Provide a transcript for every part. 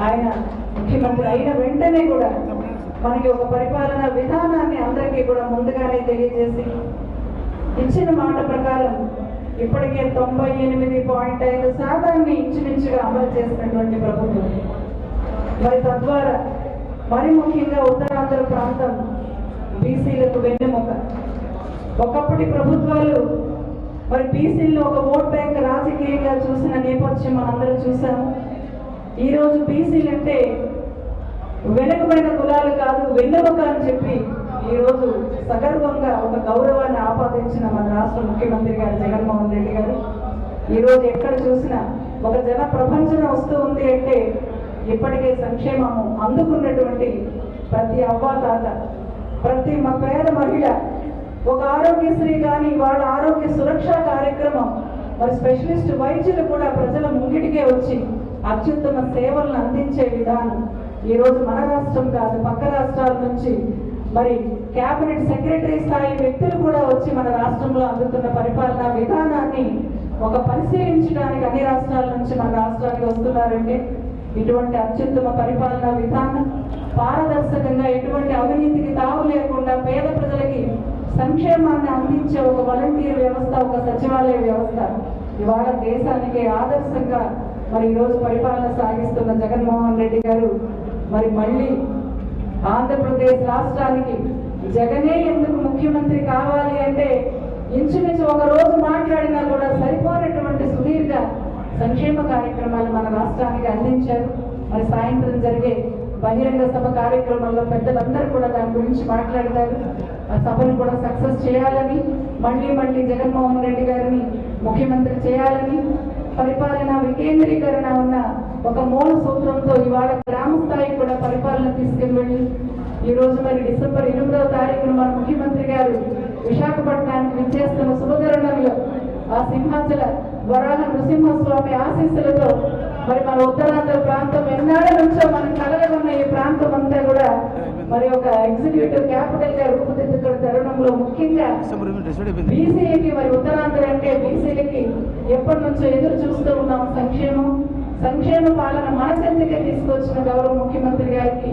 ఆయన ముఖ్యమంత్రి అయిన వెంటనే కూడా మనకి ఒక పరిపాలన విధానాన్ని అందరికీ కూడా ముందుగానే తెలియజేసి ఇచ్చిన మాట ప్రకారం ఇప్పటికే తొంభై ఎనిమిది పాయింట్ ఐదు శాతాన్ని ఇంచుమించుగా అమలు చేసినటువంటి ప్రభుత్వం. మరి తద్వారా మరి ముఖ్యంగా ఉత్తరాంధ్ర ప్రాంతం బీసీలకు వెన్నెముక. ఒకప్పటి ప్రభుత్వాలు మరి బీసీల్లో ఒక ఓట్ బ్యాంక్ రాజకీయంగా చూసిన నేపథ్యం మనందరూ చూసాము ఈరోజు బీసీలు అంటే వెనుకబడిన కులాలు కాదు వెన్నెముక అని చెప్పి ఈరోజు సగర్వంగా ఒక గౌరవాన్ని ఆపాదించిన మన రాష్ట్ర ముఖ్యమంత్రి గారు జగన్మోహన్ రెడ్డి గారు. ఈరోజు ఎక్కడ చూసినా ఒక జన ప్రపంచం వస్తూ ఉంది అంటే ఇప్పటికే సంక్షేమము అందుకున్నటువంటి ప్రతి అవ్వాతాత ప్రతి మా పేద మహిళ ఒక ఆరోగ్యశ్రీ కానీ వాళ్ళ ఆరోగ్య సురక్ష కార్యక్రమం మరి స్పెషలిస్ట్ వైద్యులు కూడా ప్రజల ముంగిటికే వచ్చి అత్యుత్తమ సేవలను అందించే విధానం ఈ రోజు మన రాష్ట్రం కాదు పక్క రాష్ట్రాల నుంచి. మరి కేబినెట్ సెక్రటరీ స్థాయి వ్యక్తులు కూడా వచ్చి మన రాష్ట్రంలో అందుతున్న పరిపాలనా విధానాన్ని ఒక పరిశీలించడానికి అన్ని రాష్ట్రాల నుంచి మన రాష్ట్రానికి వస్తున్నారంటే ఇటువంటి అత్యుత్తమ పరిపాలనా విధానం పారదర్శకంగా ఎటువంటి అవినీతికి తావు లేకుండా పేద ప్రజలకి సంక్షేమాన్ని అందించే ఒక వాలంటీర్ వ్యవస్థ ఒక సచివాలయ వ్యవస్థ. ఇవాళ దేశానికి ఆదర్శంగా మరి ఈరోజు పరిపాలన సాగిస్తున్న జగన్మోహన్ రెడ్డి గారు మరి మళ్ళీ ఆంధ్రప్రదేశ్ రాష్ట్రానికి జగనే ఎందుకు ముఖ్యమంత్రి కావాలి అంటే ఇంచుమించు ఒక రోజు మాట్లాడినా కూడా సరిపోనటువంటి సుదీర్ఘ సంక్షేమ కార్యక్రమాలు మన రాష్ట్రానికి అందించారు. మరి సాయంత్రం జరిగే బహిరంగ సభ కార్యక్రమంలో పెద్దలందరూ కూడా దాని గురించి మాట్లాడతారు. ఆ సభను కూడా సక్సెస్ చేయాలని మళ్ళీ మళ్ళీ జగన్మోహన్ రెడ్డి గారిని ముఖ్యమంత్రి చేయాలని పరిపాలన వికేంద్రీకరణ ఉన్న ఒక మూల సూత్రంతో ఇవాళ గ్రామ స్థాయికి కూడా పరిపాలన తీసుకెళ్ళి ఈ రోజు మరి డిసెంబర్ ఎనిమిదవ తారీఖున మన ముఖ్యమంత్రి గారు విశాఖపట్నానికి విచ్చేస్తున్న శుభతరుణంలో ఆ సింహాచల వరాహ నృసింహస్వామి ఆశీస్సులతో మరి మన ఉత్తరాంధ్ర ప్రాంతం ఎన్నాళ్ళ నుంచో మనం కలగనున్న ఈ ప్రాంతం అంతా మరి ఒక ఎగ్జిక్యూటివ్ క్యాపిటల్గా రూపుదిద్దుకున్న తరుణంలో ముఖ్యంగా బీసీలకి మరి ఉత్తరాంధ్ర అంటే బీసీలకి ఎప్పటి నుంచో ఎదురు చూస్తూ ఉన్నాం. సంక్షేమం సంక్షేమ పాలన మన చెంతకే తీసుకొచ్చిన గౌరవ ముఖ్యమంత్రి గారికి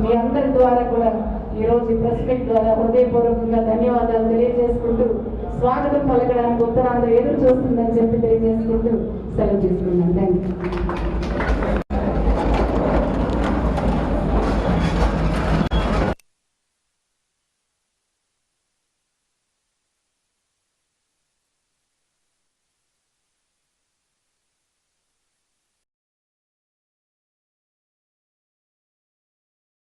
మీ అందరి ద్వారా కూడా ఈ రోజు ఈ ప్రెస్ మీట్ ద్వారా హృదయపూర్వకంగా ధన్యవాదాలు తెలియజేసుకుంటూ స్వాగతం పలకడానికి ఉత్తరాంధ్ర ఎదురు చూస్తుందని చెప్పి తెలియజేసుకుంటూ సెలవు తీసుకున్నాను థ్యాంక్ యూ